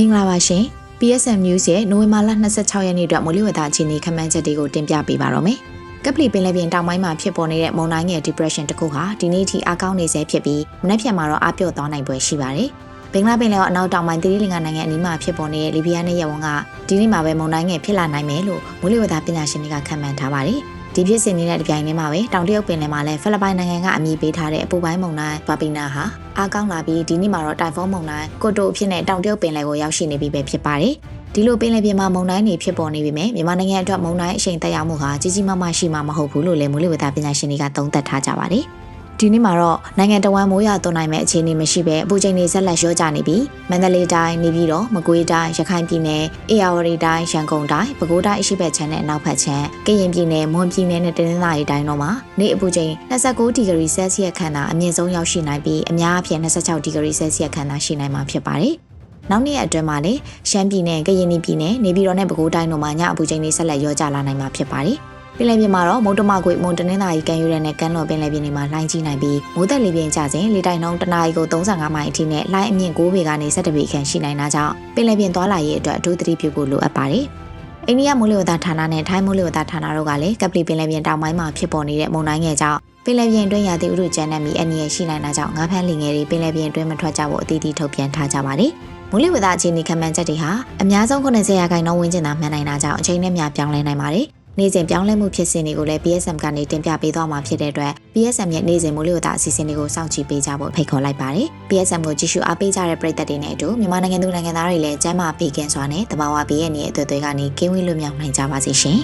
င်္ဂလာပါရှင် PSM News ရဲ့နိုဝင်ဘာလ26ရက်နေ့အတွက်မိုးလေဝသအခြေအနေခန့်မှန်းချက်တွေကိုတင်ပြပေးပါတော့မယ်။ကပလီပင်လယ်ပြင်တောင်ပိုင်းမှာဖြစ်ပေါ်နေတဲ့မုန်တိုင်းငယ် depression တစ်ခုဟာဒီနေ့ထိအကောင်းနေဆဲဖြစ်ပြီးမနေ့ဖြန်မှာတော့အပြော့သွားနိုင်ပွဲရှိပါတယ်။ဘင်္ဂလားပင်လယ်အော်အနောက်တောင်ပိုင်းသီရိလင်္ကာနိုင်ငံအနီးမှာဖြစ်ပေါ်နေတဲ့လီဘီယာနဲ့ယမန်ကဒီနေ့မှာပဲမုန်တိုင်းငယ်ဖြစ်လာနိုင်မယ်လို့မိုးလေဝသပညာရှင်တွေကခန့်မှန်းထားပါတယ်။ ဒီဖြစ်စဉ်နေတဲ့တပြိုင်တည်းမှာပဲတောင်တရုတ်ပင်လယ်မှာလည်းဖိလစ်ပိုင်နိုင်ငံကအမည်ပေးထားတဲ့အပူပိုင်းမုန်တိုင်းဘာပီနာဟာအားကောင်းလာပြီးဒီနေ့မှာတော့တိုင်ဖုန်းမုန်တိုင်းကိုတိုအဖြစ်နဲ့တောင်တရုတ်ပင်လယ်ကိုရောက်ရှိနေပြီပဲဖြစ်ပါတယ်။ဒီလိုပင်လယ်ပြင်မှာမုန်တိုင်းတွေဖြစ်ပေါ်နေပြီမဲ့မြန်မာနိုင်ငံအတွက်မုန်တိုင်းအရှိန်တက်ရောက်မှုဟာကြီးကြီးမားမားရှိမှာမဟုတ်ဘူးလို့လည်းမိုးလေဝသပညာရှင်တွေကသုံးသပ်ထားကြပါတယ်။ ဒီနေ့မှာတော့နိုင်ငံတော်ဝန်မိုးရွာသွန်းနိုင်မဲ့အခြေအနေမရှိဘဲအပူချိန်တွေဆက်လက်လျော့ကျနေပြီးမန္တလေးတိုင်းနေပြည်တော်မကွေးတိုင်းရခိုင်ပြည်နယ်အေရဝတီတိုင်းရန်ကုန်တိုင်းပဲခူးတိုင်းအရှိဘက်ခြမ်းနဲ့အနောက်ဘက်ခြမ်းကရင်ပြည်နယ်မွန်ပြည်နယ်နဲ့တနင်္သာရီတိုင်းတို့မှာနေအပူချိန်29ဒီဂရီဆဲလ်စီယပ်ခန့်သာအမြင့်ဆုံးရောက်ရှိနိုင်ပြီးအများအပြား26ဒီဂရီဆဲလ်စီယပ်ခန့်သာရှိနိုင်မှာဖြစ်ပါတယ်။နောက်နေ့အတွင်းမှာလည်းရှမ်းပြည်နယ်ကရင်ပြည်နယ်နေပြည်တော်နဲ့ပဲခူးတိုင်းတို့မှာညအပူချိန်တွေဆက်လက်လျော့ကျလာနိုင်မှာဖြစ်ပါတယ်။ပ င်လယ်ပြင်မှာတော့မုန်တမကွေမွန်တနင်္သာရီကန်ယူရဲနဲ့ကန်လော်ပင်လယ်ပြင်တွေမှာလှိုင်းကြီးနိုင်ပြီးမိုးသက်လေပြင်းကျစဉ်လေတိုက်နှုန်းတနအီကို35မိုင်အထိနဲ့လှိုင်းအမြင့်9ပေကနေ17ပေခန့်ရှိနိုင်တာကြောင့်ပင်လယ်ပြင်သွားလာရေးအတွက်အထူးသတိပြုဖို့လိုအပ်ပါတယ်။အိန္ဒိယမိုးလေဝသဌာနနဲ့ထိုင်းမိုးလေဝသဌာနတို့ကလည်းကပလီပင်လယ်ပြင်တောင်ပိုင်းမှာဖြစ်ပေါ်နေတဲ့မုန်တိုင်းငယ်ကြောင့်ပင်လယ်ပြင်အတွင်းရာသီဥတုကျန်းတဲ့မီအနည်းရှိနိုင်တာကြောင့်ငါးဖမ်းလင်ငယ်တွေပင်လယ်ပြင်အတွင်းမထွက်ကြဖို့အသီးသီးထုတ်ပြန်ထားကြပါတယ်။မိုးလေဝသအခြေအနေခန့်မှန်းချက်တွေဟာအများဆုံး90ရာခိုင်နှုန်းဝန်းကျင်သာမှန်နိုင်တာကြောင့်အချိန်နဲ့မျှပြောင်းလဲနိုင်ပါတယ်။ နေ့စဉ်ပြောင်းလဲမှုဖြစ်စဉ်တွေကိုလည်း PSM ကနေတင်ပြပေးသွားမှာဖြစ်တဲ့အတွက် PSM ရဲ့နေ့စဉ်မိုးလေဝသအစီအစဉ်တွေကိုစောင့်ကြည့်ပေးကြဖို့ဖိတ်ခေါ်လိုက်ပါတယ်။ PSM ကိုကြည့်ရှုအားပေးကြတဲ့ပရိသတ်တွေနဲ့အတူမြန်မာနိုင်ငံသူနိုင်ငံသားတွေလည်းကျန်းမာပေးကင်းစွာနဲ့တဘာဝဘေးရဲ့နေ့အသွေးတွေကနေကင်းဝေးလွတ်မြောက်နိုင်ကြပါစေရှင်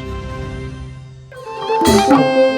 ။